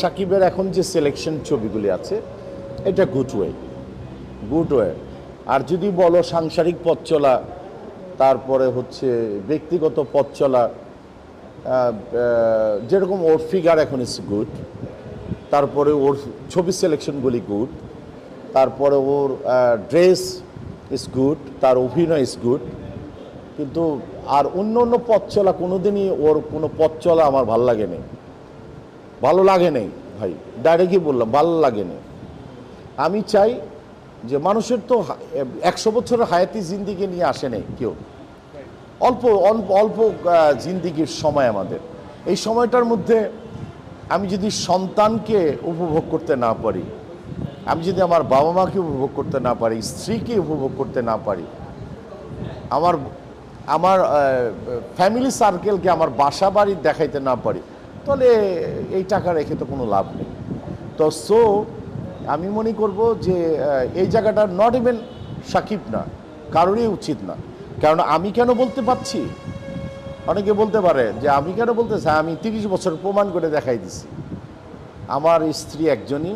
সাকিবের এখন যে সিলেকশন ছবিগুলি আছে, এটা গুড ওয়ে গুড ওয়ে আর যদি বলো সাংসারিক পথ চলা, তারপরে হচ্ছে ব্যক্তিগত পথ চলা যেরকম ওর ফিগার এখন ইস গুড তারপরে ওর ছবি সিলেকশনগুলি গুড তারপরে ওর ড্রেস ইজ গুড তার অভিনয় ইজ গুড কিন্তু আর অন্য অন্য পথ চলা কোনোদিনই ওর কোনো পথ চলা আমার ভালো লাগে নেই ভালো লাগে নেই, ভাই। ডাইরেক্টই বললাম, ভালো লাগে নেই। আমি চাই যে মানুষের তো একশো বছরের হায়াতি জিন্দিগি নিয়ে আসে নেই কেউ। অল্প অল্প অল্প জিন্দিগির সময় আমাদের। এই সময়টার মধ্যে আমি যদি সন্তানকে উপভোগ করতে না পারি, আমি যদি আমার বাবা মাকে উপভোগ করতে না পারি, স্ত্রীকে উপভোগ করতে না পারি, আমার আমার ফ্যামিলি সার্কেলকে আমার বাসা বাড়ি দেখাইতে না পারি তাহলে এই টাকা রেখে তো কোনো লাভ নেই। তো সো আমি মনে করব যে এই জায়গাটা নট ইভেন সাকিব না, কারোরই উচিত না। কারণ আমি কেন বলতে পারছি? অনেকে বলতে পারে যে, আমি কেন বলতেছি আমি তিরিশ বছর প্রমাণ করে দেখাই দিছি। আমার স্ত্রী একজনই,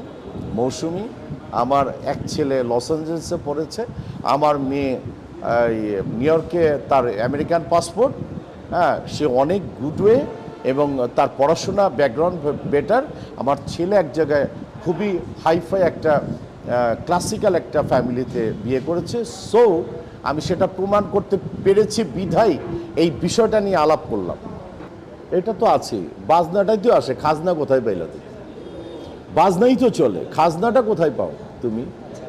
মৌসুমি, আমার এক ছেলে লস অ্যাঞ্জেলেসে পড়েছে, আমার মেয়ে নিউ ইয়র্কে তার আমেরিকান পাসপোর্ট হ্যাঁ সে অনেক গুড ওয়ে এবং তার পড়াশোনা ব্যাকগ্রাউন্ড বেটার আমার ছেলে এক জায়গায় খুবই হাইফাই একটা ক্লাসিক্যাল একটা ফ্যামিলিতে বিয়ে করেছে। সো আমি সেটা প্রমাণ করতে পেরেছি বিধাই এই বিষয়টা নিয়ে আলাপ করলাম। এটা তো আছেই বাজনাটাই তো আসে, খাজনা কোথায় পাইলা তুমি? বাজনাই তো চলে, খাজনাটা কোথায় পাও তুমি?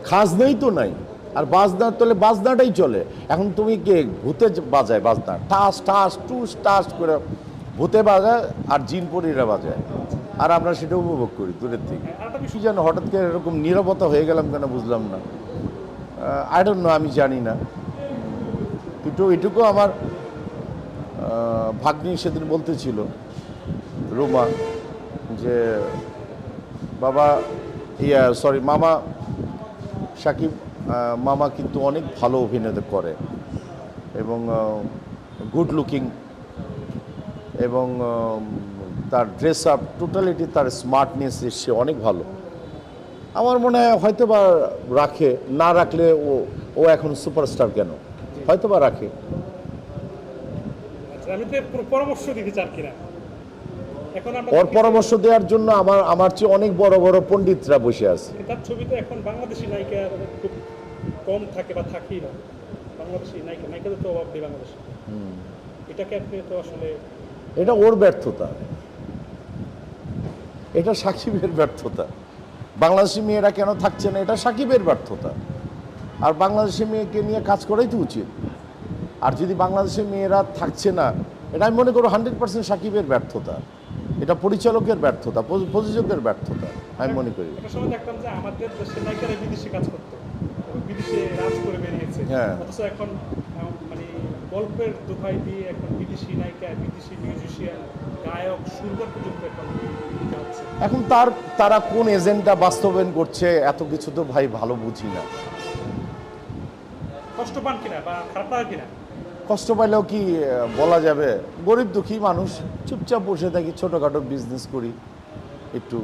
খাজনাই তো নাই, আর বাজনার তলে বাজনাটাই চলে। এখন তুমি কে, ভূতে বাজায় বাজনা টাস টাস টুস, টাস করে ভূতে বাজায় আর জিনপরিরা বাজায়। আর আমরা সেটা উপভোগ করি দূরের থেকে কি যেন হঠাৎ করে এরকম নিরবতা হয়ে গেলাম কেন বুঝলাম না। আই ডোন্ট নো আমি জানি না। একটু এটুকু আমার ভাগ্নি সেদিন বলতেছিল, রুমা, যে, বাবা, ইয়া সরি মামা সাকিব মামা কিন্তু অনেক ভালো অভিনেতা করে। এবং গুড লুকিং এবং তার ড্রেস আপ টোটালিটি তার স্মার্টনেস সে অনেক ভালো। আমার মনে হয় হয়তো বা রাখে না রাখলে ও ও এখন সুপারস্টার কেন? হয়তো বা রাখে। আচ্ছা, আমি তো পরামর্শ দিতে চান এখন আমরা ওর পরামর্শ দেওয়ার জন্য আমার আমার চেয়ে অনেক বড় বড় পণ্ডিতরা বসে আছে। তার ছবি তো এখন বাংলাদেশি নায়িকা খুব কম থাকে বা থাকেই না। বাংলাদেশি নায়িকা নায়িকাদের তো অভাব নেই বাংলাদেশে। এটাকে আপনি তো আসলে এটা ওর ব্যর্থতা। এটা সাকিবের ব্যর্থতা। বাংলাদেশি মেয়েরা কেন থাকছে না এটা সাকিবের ব্যর্থতা। আর বাংলাদেশি মেয়েকে নিয়ে কাজ করাই তো উচিত। আর যদি বাংলাদেশি মেয়েরা থাকছে না এটা আমি মনে করো হান্ড্রেড পার্সেন্ট সাকিবের ব্যর্থতা। এটা পরিচালকের ব্যর্থতা প্রযোজকের ব্যর্থতা আমি মনে করি। হ্যাঁ। এখন মানে গল্পের দোহাই দিয়ে এখন বিদেশি নায়িকা গায়ক সুরকার পর্যন্ত এখন তার তারা কোন এজেন্টটা বাস্তবায়ন করছে এত কিছু তো ভাই ভালো বুঝি না। কষ্ট পান কিনা বা খারাপ লাগে কিনা? কষ্ট পাইলেও কি বলা যাবে? গরিব দুঃখী মানুষ চুপচাপ বসে থাকি ছোটখাটো বিজনেস করি একটু